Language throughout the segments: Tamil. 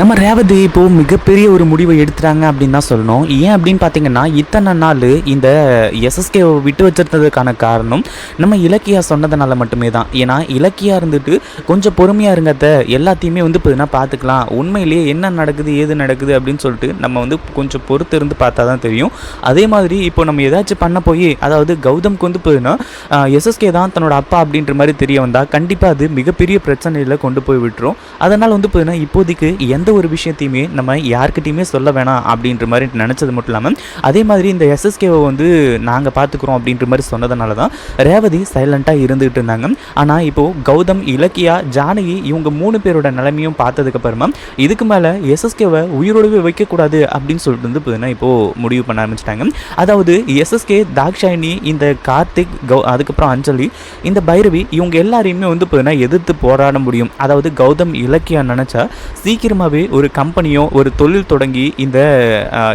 நம்ம ரேவதி இப்போ மிகப்பெரிய ஒரு முடிவை எடுத்துட்டாங்க அப்படின்னு தான் சொல்லணும். ஏன் அப்படின்னு பார்த்தீங்கன்னா இத்தனை நாள் இந்த எஸ்எஸ்கே விட்டு வச்சிருந்ததுக்கான காரணம் நம்ம இலக்கியா சொன்னதுனால மட்டுமே தான். ஏன்னா இலக்கியா இருந்துட்டு கொஞ்சம் பொறுமையாக இருங்கத்த எல்லாத்தையுமே வந்து இப்போ பார்த்துக்கலாம் உண்மையிலேயே என்ன நடக்குது ஏது நடக்குது அப்படின்னு சொல்லிட்டு நம்ம வந்து கொஞ்சம் பொறுத்து இருந்து பார்த்தா தான் தெரியும். அதே மாதிரி இப்போ நம்ம ஏதாச்சும் பண்ண போய் அதாவது கௌதம்க்கு வந்து போதுன்னா எஸ்எஸ்கே தான் தன்னோட அப்பா அப்படின்ற மாதிரி தெரிய வந்தால் கண்டிப்பாக அது மிகப்பெரிய பிரச்சனையில் கொண்டு போய் விட்டுரும். அதனால் வந்து போதுன்னா இப்போதைக்கு எந்த எந்த ஒரு விஷயத்தையுமே நம்ம யார்கிட்டையுமே சொல்ல வேணாம் அப்படின்ற மாதிரி நினச்சது மட்டும் இல்லாமல் அதே மாதிரி இந்த எஸ்எஸ்கேவை வந்து நாங்கள் பார்த்துக்குறோம் அப்படின்ற மாதிரி சொன்னதுனால தான் ரேவதி சைலண்ட்டாக இருந்துகிட்டு இருந்தாங்க. ஆனால் இப்போது கௌதம் இலக்கியா ஜானகி இவங்க மூணு பேரோட நிலைமையும் பார்த்ததுக்கப்புறமா இதுக்கு மேலே எஸ்எஸ்கேவை உயிரோடவே வைக்கக்கூடாது அப்படின்னு சொல்லிட்டு வந்து பார்த்தீங்கன்னா இப்போது முடிவு பண்ண ஆரம்பிச்சிட்டாங்க. அதாவது எஸ்எஸ்கே தாக்ஷாயினி இந்த கார்த்திக் கௌ அதுக்கப்புறம் அஞ்சலி இந்த பைரவி இவங்க எல்லாரையுமே வந்து பார்த்தீங்கன்னா எதிர்த்து போராட முடியும். அதாவது கௌதம் இலக்கியா நினச்சா சீக்கிரமாக நிஜமாகவே ஒரு கம்பெனியோ ஒரு தொழில் தொடங்கி இந்த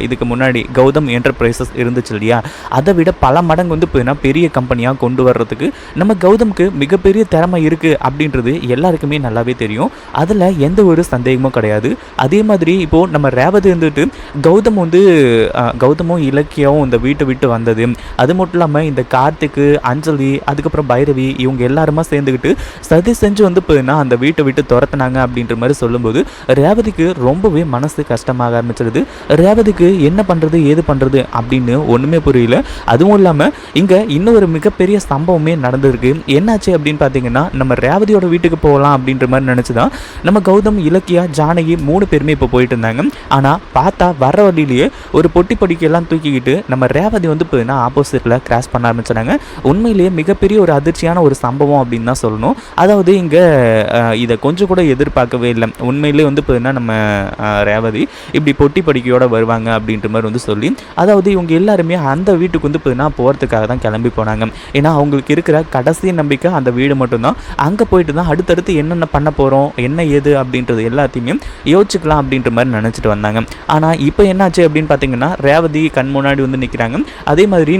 இதுக்கு முன்னாடி கௌதம் என்டர்பிரைசஸ் இருந்துச்சு இல்லையா? அதை விட பல மடங்கு வந்து பார்த்தீங்கன்னா பெரிய கம்பெனியாக கொண்டு வர்றதுக்கு நம்ம கௌதம்க்கு மிகப்பெரிய திறமை இருக்குது அப்படின்றது எல்லாருக்குமே நல்லாவே தெரியும். அதில் எந்த ஒரு சந்தேகமும் கிடையாது. அதே மாதிரி இப்போது நம்ம ரேவதி இருந்துட்டு கௌதம் வந்து கௌதமும் இலக்கியாவும் இந்த வீட்டை விட்டு வந்தது. அது மட்டும் இல்லாமல் இந்த கார்த்திக்கு அஞ்சலி அதுக்கப்புறம் பைரவி இவங்க எல்லாருமா சேர்ந்துக்கிட்டு சதி செஞ்சு வந்து பார்த்தீங்கன்னா அந்த வீட்டை விட்டு துரத்துனாங்க அப்படின்ற மாதிரி சொல்லும்போது ரேவதிக்கு ரொம்பவே மனசு கஷ்டமாக ஆரம்பிச்சிருது. ரேவதிக்கு என்ன பண்ணுறது ஏது பண்ணுறது அப்படின்னு ஒன்றுமே புரியல. அதுவும் இல்லாமல் இங்கே இன்னொரு மிகப்பெரிய சம்பவமே நடந்திருக்கு. என்னாச்சு அப்படின்னு பார்த்தீங்கன்னா நம்ம ரேவதியோட வீட்டுக்கு போகலாம் அப்படின்ற மாதிரி நினச்சி தான் நம்ம கௌதம் இலக்கியா ஜானகி மூணு பேருமே இப்போ போயிட்டு இருந்தாங்க. ஆனால் பார்த்தா வர வழியிலேயே ஒரு பொட்டி படிக்கையெல்லாம் தூக்கிக்கிட்டு நம்ம ரேவதி வந்து பார்த்தீங்கன்னா ஆப்போசிட்டில் கிராஸ் பண்ண ஆரம்பிச்சிட்டாங்க. உண்மையிலேயே மிகப்பெரிய ஒரு அதிர்ச்சியான ஒரு சம்பவம் அப்படின்னு தான் சொல்லணும். அதாவது இங்கே இதை கொஞ்சம் கூட எதிர்பார்க்கவே இல்லை. உண்மையிலேயே வந்து பார்த்தீங்கன்னா நம்ம ரேவதி இப்படி பொட்டி படிக்கையோடு வருவாங்க அப்படின்ற மாதிரி வந்து சொல்லி அதாவது இவங்க எல்லாருமே அந்த வீட்டுக்கு வந்து பார்த்தீங்கன்னா போகிறதுக்காக தான் கிளம்பி போனாங்க. ஏன்னா அவங்களுக்கு இருக்கிற கடைசி நம்பிக்கை அந்த வீடு மட்டும்தான். அங்கே போயிட்டு தான் அடுத்தடுத்து என்னென்ன பண்ண போகிறோம் என்ன ஏது அப்படின்றது எல்லாத்தையுமே யோசிச்சுக்கலாம் அப்படின்ற மாதிரி நினச்சிட்டு வந்தாங்க. ஆனால் இப்போ என்னாச்சு அப்படின்னு பார்த்தீங்கன்னா ரேவதி கண் முன்னாடி வந்து நிற்கிறாங்க அதே மாதிரி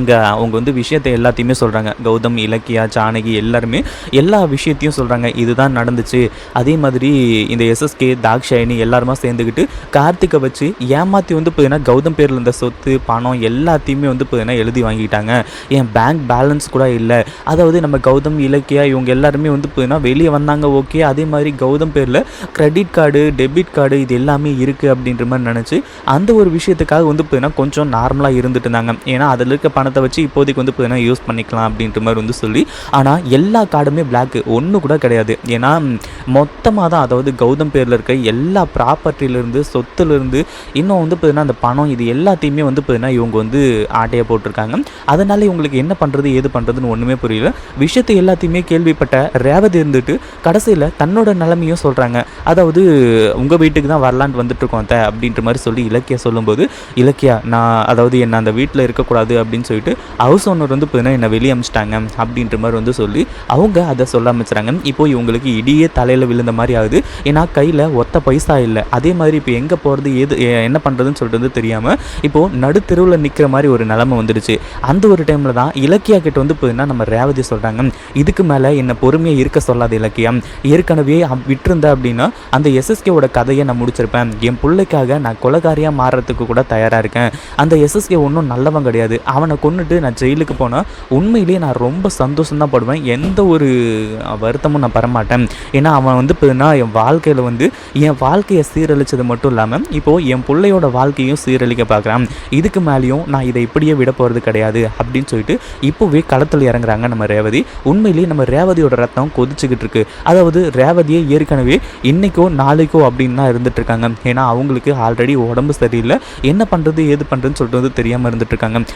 இங்கே அவங்க வந்து விஷயத்தை எல்லாத்தையுமே சொல்கிறாங்க கௌதம் இலக்கியா ஜானகி எல்லாருமே எல்லா விஷயத்தையும் சொல்கிறாங்க இதுதான் நடந்துச்சு. அதே மாதிரி இந்த எஸ்எஸ்கே தாக்ஷாயினி எல்லாருமா சேர்ந்துக்கிட்டு கார்த்திகை வச்சு ஏமாற்றி வந்து பார்த்தீங்கன்னா கௌதம் பேரில் இருந்த சொத்து பணம் எல்லாத்தையுமே வந்து பார்த்தீங்கன்னா எழுதி வாங்கிட்டாங்க. என் பேங்க் பேலன்ஸ் கூட இல்லை. அதாவது நம்ம கௌதம் இலக்கியா இவங்க எல்லாருமே வந்து பார்த்தீங்கன்னா வெளியே வந்தாங்க ஓகே அதே மாதிரி கௌதம் பேரில் கிரெடிட் கார்டு டெபிட் கார்டு இது எல்லாமே இருக்குது அப்படின்ற மாதிரி நினச்சி அந்த ஒரு விஷயத்துக்காக வந்து பார்த்தீங்கன்னா கொஞ்சம் நார்மலாக இருந்துட்டு இருந்தாங்க. ஏன்னா அதில் இருக்க பணத்தை வச்சு இப்போதைக்கு வந்து பார்த்தீங்கன்னா யூஸ் பண்ணிக்கலாம் அப்படின்ற மாதிரி வந்து சொல்லி ஆனால் எல்லா கார்டுமே பிளாக்கு ஒன்று கூட கிடையாது. ஏன்னா மொத்தமாக தான் அதாவது கௌதம் பேரில் இருக்க எல்லா ப்ராப்பர்ட்டிலேருந்து சொத்துலேருந்து இன்னும் வந்து பார்த்தீங்கன்னா அந்த பணம் இது எல்லாத்தையுமே வந்து பார்த்தீங்கன்னா இவங்க வந்து ஆட்டையை போட்டிருக்காங்க. அதனால் இவங்களுக்கு என்ன பண்ணுறது ஏது பண்ணுறதுன்னு ஒன்றுமே புரியல. விஷயத்தை எல்லாத்தையுமே கேள்விப்பட்ட ரேவதி இருந்துட்டு கடைசியில் தன்னோட நிலைமையும் சொல்கிறாங்க அதாவது உங்கள் வீட்டுக்கு தான் வரலான்ட்டு வந்துட்டு இருக்கோம் அத்தை அப்படின்ற மாதிரி சொல்லி இலக்கியா சொல்லும்போது இலக்கியா நான் அதாவது என்ன அந்த வீட்டில் இருக்கக்கூடாது அப்படின்னு சொல்லி சொல்லிட்டு ஹவுஸ் ஓனர் வந்து பார்த்தீங்கன்னா என்னை வெளியே அமிச்சிட்டாங்க அப்படின்ற மாதிரி வந்து சொல்லி அவங்க அதை சொல்ல ஆரம்பிச்சுறாங்க இப்போ இவங்களுக்கு இடியே தலையில் விழுந்த மாதிரி ஆகுது. ஏன்னா கையில் ஒத்த பைசா இல்லை. அதே மாதிரி இப்போ எங்கே போகிறது எது என்ன பண்ணுறதுன்னு சொல்லிட்டு வந்து தெரியாமல் இப்போது நடுத்தெருவில் நிற்கிற மாதிரி ஒரு நிலைமை வந்துடுச்சு. அந்த ஒரு டைமில் தான் இலக்கியா கிட்ட வந்து பார்த்தீங்கன்னா நம்ம ரேவதி சொல்கிறாங்க இதுக்கு மேலே என்னை பொறுமையாக இருக்க சொல்லாத இலக்கியம் ஏற்கனவே விட்டுருந்த அப்படின்னா அந்த எஸ்எஸ்கேவோட கதையை நான் முடிச்சிருப்பேன். என் பிள்ளைக்காக நான் கொலகாரியாக மாறுறதுக்கு கூட தயாராக இருக்கேன். அந்த எஸ்எஸ்கே ஒன்றும் நல்லவன் கிடையாது. அவனை கொன்னுட்டு நான் ஜெயிலுக்கு போனேன் உண்மையிலேயே நான் ரொம்ப சந்தோஷம் தான் படுவேன். எந்த ஒரு வருத்தமும் நான் பரமாட்டேன் ஏன்னா அவன் வந்து பார்த்தீங்கன்னா என் வாழ்க்கையில் வந்து என் வாழ்க்கையை சீரழிச்சது மட்டும் இல்லாமல் இப்போது என் பிள்ளையோட வாழ்க்கையும் சீரழிக்க பார்க்குறான் இதுக்கு மேலேயும் நான் இதை இப்படியே விட போகிறது கிடையாது அப்படின்னு சொல்லிட்டு இப்போவே களத்தில் இறங்குறாங்க நம்ம ரேவதி. உண்மையிலேயே நம்ம ரேவதியோட ரத்தம் கொதிச்சுக்கிட்டு இருக்கு. அதாவது ரேவதியே ஏற்கனவே இன்றைக்கோ நாளைக்கோ அப்படின்னு தான் இருந்துட்டுருக்காங்க ஏன்னா அவங்களுக்கு ஆல்ரெடி உடம்பு சரியில்லை. என்ன பண்ணுறது ஏது பண்ணுறதுன்னு சொல்லிட்டு வந்து தெரியாமல் இருந்துட்டுருக்காங்க இருக்காங்க.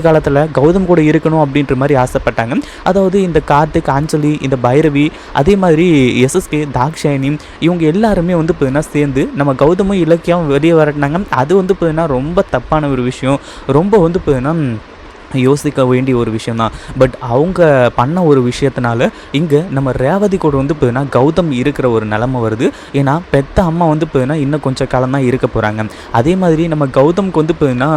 கடைசி காலத்தில் கௌதம் கூட இருக்கணும் அப்படின்ற மாதிரி ஆசைப்பட்டாங்க. அதாவது இந்த கார்த்திக் அஞ்சலி இந்த பைரவி அதே மாதிரி எஸ்எஸ்கே தாக்ஷாயினி இவங்க எல்லாருமே வந்து பார்த்தீங்கன்னா சேர்ந்து நம்ம கௌதமும் இலக்கியம் வெளியே வரட்டினாங்க. அது வந்து பார்த்தீங்கன்னா ரொம்ப தப்பான ஒரு விஷயம். ரொம்ப வந்து பார்த்தீங்கன்னா யோசிக்க வேண்டிய ஒரு விஷயம் தான் பட் அவங்க பண்ண ஒரு விஷயத்தினால இங்கே நம்ம ரேவதி கூட வந்து பார்த்தீங்கன்னா கௌதம் இருக்கிற ஒரு நிலமை வருது. ஏன்னா பெத்த அம்மா வந்து பார்த்தீங்கன்னா இன்னும் கொஞ்சம் காலம் தான் இருக்க போகிறாங்க அதே மாதிரி நம்ம கௌதம்க்கு வந்து பார்த்தீங்கன்னா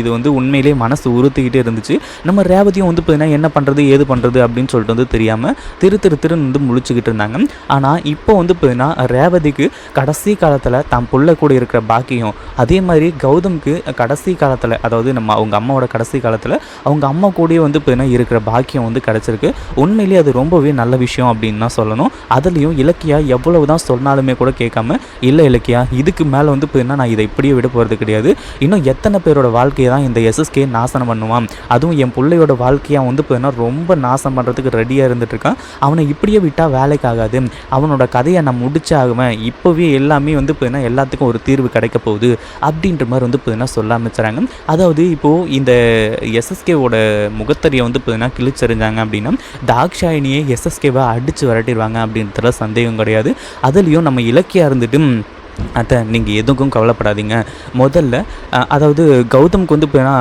இது வந்து உண்மையிலே மனசு உறுத்திக்கிட்டே இருந்துச்சு. நம்ம ரேவதியும் வந்து பார்த்தீங்கன்னா என்ன பண்ணுறது ஏது பண்ணுறது அப்படின்னு சொல்லிட்டு வந்து தெரியாமல் திரு திரு திருன்னு வந்து முழிச்சுக்கிட்டு இருந்தாங்க. ஆனால் இப்போ வந்து பார்த்தீங்கன்னா ரேவதிக்கு கடைசி காலத்தில் தான் புள்ள கூட இருக்கிற பாக்கியம். அதே மாதிரி கௌதம்க்கு கடைசி காலத்தில் அதாவது நம்ம அவங்க அம்மாவோட கடைசி காலத்தில் அவங்க அம்மா கூடயே வந்து பார்த்தீங்கன்னா இருக்கிற பாக்கியம் வந்து கிடச்சிருக்கு. உண்மையிலேயே அது ரொம்பவே நல்ல விஷயம் அப்படின்னு தான் சொல்லணும். அதுலேயும் இலக்கியா எவ்வளவு தான் சொன்னாலுமே கூட கேட்காம இல்லை இலக்கியா இதுக்கு மேலே வந்து பார்த்தீங்கன்னா நான் இதை இப்படியே விட போகிறது கிடையாது. இன்னும் எத்தனை பேரோட வாழ்க்கையை தான் இந்த எஸ்எஸ்கே நாசனம் பண்ணுவான்? அதுவும் என் பிள்ளையோட வாழ்க்கையாக வந்து பார்த்தீங்கன்னா ரொம்ப நாசம் பண்ணுறதுக்கு ரெடியாக இருந்துட்டு இருக்கான். அவனை இப்படியே விட்டால் வேலைக்கு ஆகாது. அவனோட கதையை நான் முடிச்சாகுவேன் இப்போவே எல்லாமே வந்து பார்த்தீங்கன்னா எல்லாத்துக்கும் ஒரு தீர்வு கிடைக்க போகுது அப்படின்ற மாதிரி வந்து பார்த்தீங்கன்னா சொல்ல ஆரம்பிச்சுறாங்க. அதாவது இப்போது இந்த எஸ்எஸ் எஸ்எஸ்கேவோட முகத்தறியை வந்து பார்த்தீங்கன்னா கிழிச்செறிஞ்சாங்க அப்படின்னா தாக்ஷாயினியை எஸ்எஸ்கேவை அடித்து விரட்டிடுவாங்க அப்படின்றதுல சந்தேகம் கிடையாது. அதுலேயும் நம்ம இலக்கியா இருந்துட்டு அத்தை நீங்கள் எதுக்கும் கவலைப்படாதீங்க. முதல்ல அதாவது கௌதம்க்கு வந்து போயினா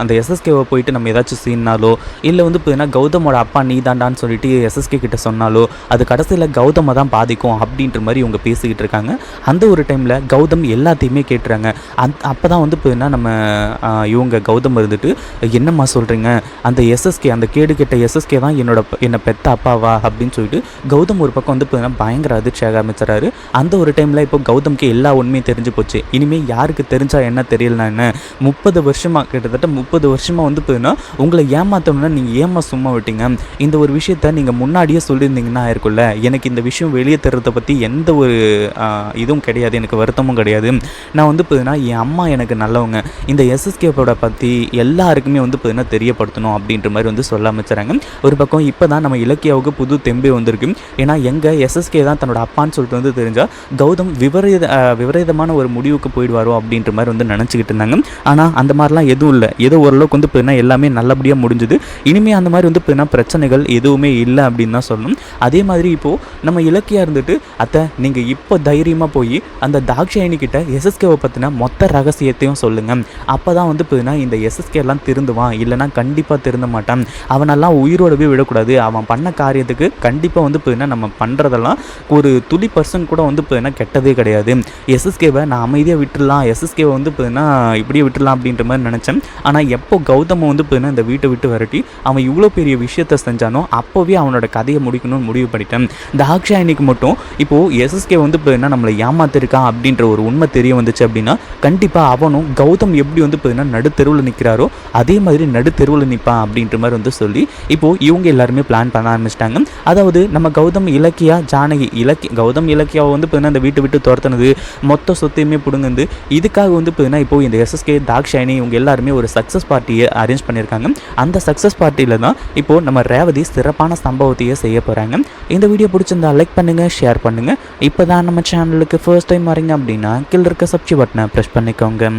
அந்த எஸ்எஸ்கேவை போயிட்டு நம்ம ஏதாச்சும் சீன்னாலோ இல்லை வந்து போயினா கௌதமோட அப்பா நீ தாண்டான்னு சொல்லிட்டு எஸ்எஸ்கே கிட்ட சொன்னாலோ அது கடைசியில் கௌதமை தான் பாதிக்கும் அப்படின்ற மாதிரி இவங்க பேசிக்கிட்டு இருக்காங்க. அந்த ஒரு டைமில் கௌதம் எல்லாத்தையுமே கேட்டுறாங்க. அந் அப்போ தான் வந்து போயினா நம்ம இவங்க கௌதம் இருந்துட்டு என்னம்மா சொல்கிறீங்க அந்த எஸ்எஸ்கே அந்த கேடு கெட்ட எஸ்எஸ்கே தான் என்னோட என்னை பெத்த அப்பாவா? அப்படின்னு சொல்லிட்டு கௌதம் ஒரு பக்கம் வந்து போயினா பயங்கர அதிர்ச்சியாக ஆரம்பிச்சிடறாரு அந்த ஒரு டைமில் இப்போ கௌதம் கௌதம்க்கு எல்லா உண்மையும் தெரிஞ்சு போச்சு. இனிமேல் யாருக்கு தெரிஞ்சா என்ன தெரியலனா முப்பது வருஷமாக கிட்டத்தட்ட முப்பது வருஷமாக வந்து போயின்னா உங்களை ஏமாற்றணும்னா நீங்கள் ஏமா சும்மா விட்டீங்க? இந்த ஒரு விஷயத்த நீங்கள் முன்னாடியே சொல்லியிருந்தீங்கன்னா இருக்கும்ல எனக்கு இந்த விஷயம் வெளியே தர்றதை பற்றி எந்த ஒரு இதுவும் கிடையாது. எனக்கு வருத்தமும் கிடையாது. நான் வந்து பார்த்தீங்கன்னா என் அம்மா எனக்கு நல்லவங்க. இந்த எஸ்எஸ்கேப்போட பற்றி எல்லாருக்குமே வந்து பார்த்தீங்கன்னா தெரியப்படுத்தணும் அப்படின்ற மாதிரி வந்து சொல்ல ஆரம்பிச்சுறாங்க ஒரு பக்கம் இப்போ தான் நம்ம இலக்கியாவுக்கு புது தெம்பே வந்திருக்கு. ஏன்னா எங்கே எஸ்எஸ்கே தான் தன்னோட அப்பான்னு சொல்லிட்டு வந்து தெரிஞ்சால் கௌதம் விபரீத விபரீத விபரீதமான ஒரு முடிவுக்கு போயிடுவாரோ அப்படின்ற மாதிரி வந்து நினச்சிக்கிட்டு இருந்தாங்க. ஆனால் அந்த மாதிரிலாம் எதுவும் இல்லை. ஏதோ ஓரளவுக்கு வந்து பார்த்தீங்கன்னா எல்லாமே நல்லபடியாக முடிஞ்சுது. இனிமேல் அந்த மாதிரி வந்து பார்த்தீங்கன்னா பிரச்சனைகள் எதுவுமே இல்லை அப்படின்னு தான் சொல்லணும். அதே மாதிரி இப்போது நம்ம இலக்கியாக இருந்துட்டு அத்தை நீங்கள் இப்போ தைரியமாக போய் அந்த தாக்ஷாயினி கிட்ட எஸ்எஸ்கேவை பற்றின மொத்த ரகசியத்தையும் சொல்லுங்கள் அப்போ தான் வந்து பார்த்தீங்கன்னா இந்த எஸ்எஸ்கே எல்லாம் திருந்துவான் இல்லைனா கண்டிப்பாக திருந்த மாட்டான். அவனெல்லாம் உயிரோடவே விடக்கூடாது. அவன் பண்ண காரியத்துக்கு கண்டிப்பாக வந்து பார்த்தீங்கன்னா நம்ம பண்ணுறதெல்லாம் ஒரு துளி பர்சன் கூட வந்து பார்த்தீங்கன்னா கெட்டதே கிடையாது. எஸ்எஸ்கேவை நான் அமைதியாக விட்டுடலாம். எஸ்எஸ்கேவை வந்து பார்த்தீங்கன்னா இப்படியே விட்டுடலாம் அப்படின்ற மாதிரி நினச்சேன். ஆனால் எப்போ கௌதமை வந்து பார்த்தீங்கன்னா இந்த வீட்டை விட்டு விரட்டி அவன் இவ்வளோ பெரிய விஷயத்த செஞ்சானோ அப்போவே அவனோட கதையை முடிக்கணும்னு முடிவு பண்ணிட்டேன். இந்த மட்டும் இப்போது எஸ்எஸ்கே வந்து பார்த்தீங்கன்னா நம்மளை ஏமாத்திருக்கான் அப்படின்ற ஒரு உண்மை தெரிய வந்துச்சு அப்படின்னா கண்டிப்பாக அவனும் கௌதம் எப்படி வந்து பார்த்தீங்கன்னா நடுத்தெருவில் நிற்கிறாரோ அதே மாதிரி நடுத்தெருவில் நிற்பான் அப்படின்ற மாதிரி வந்து சொல்லி இப்போது இவங்க எல்லாருமே பிளான் பண்ண ஆரம்பிச்சிட்டாங்க. அதாவது நம்ம கௌதம் இலக்கியா ஜானகி இலக்கிய கௌதம் இலக்கியாவை வந்து பார்த்தீங்கன்னா அந்த வீட்டை விட்டு துரத்துனது மொத்த சொத்தையுமே பிடுங்குது இதுக்காக வந்து பார்த்தீங்கன்னா இப்போ இந்த எஸ்எஸ்கே தாக்ஷாயினி இவங்க எல்லாருமே ஒரு சக்ஸஸ் பார்ட்டியை அரேஞ்ச் பண்ணியிருக்காங்க அந்த சக்ஸஸ் பார்ட்டியில் தான் இப்போது நம்ம ரேவதி சிறப்பான சம்பவத்தையே செய்ய போகிறாங்க இந்த வீடியோ பிடிச்சிருந்தா லைக் பண்ணுங்கள் ஷேர் பண்ணுங்கள் இப்போ தான் நம்ம சேனலுக்கு ஃபர்ஸ்ட் டைம் வரீங்க அப்படின்னா கீழே இருக்க சப்ஸ்கிரைப் பட்டனை ப்ரெஸ் பண்ணிக்கோங்க.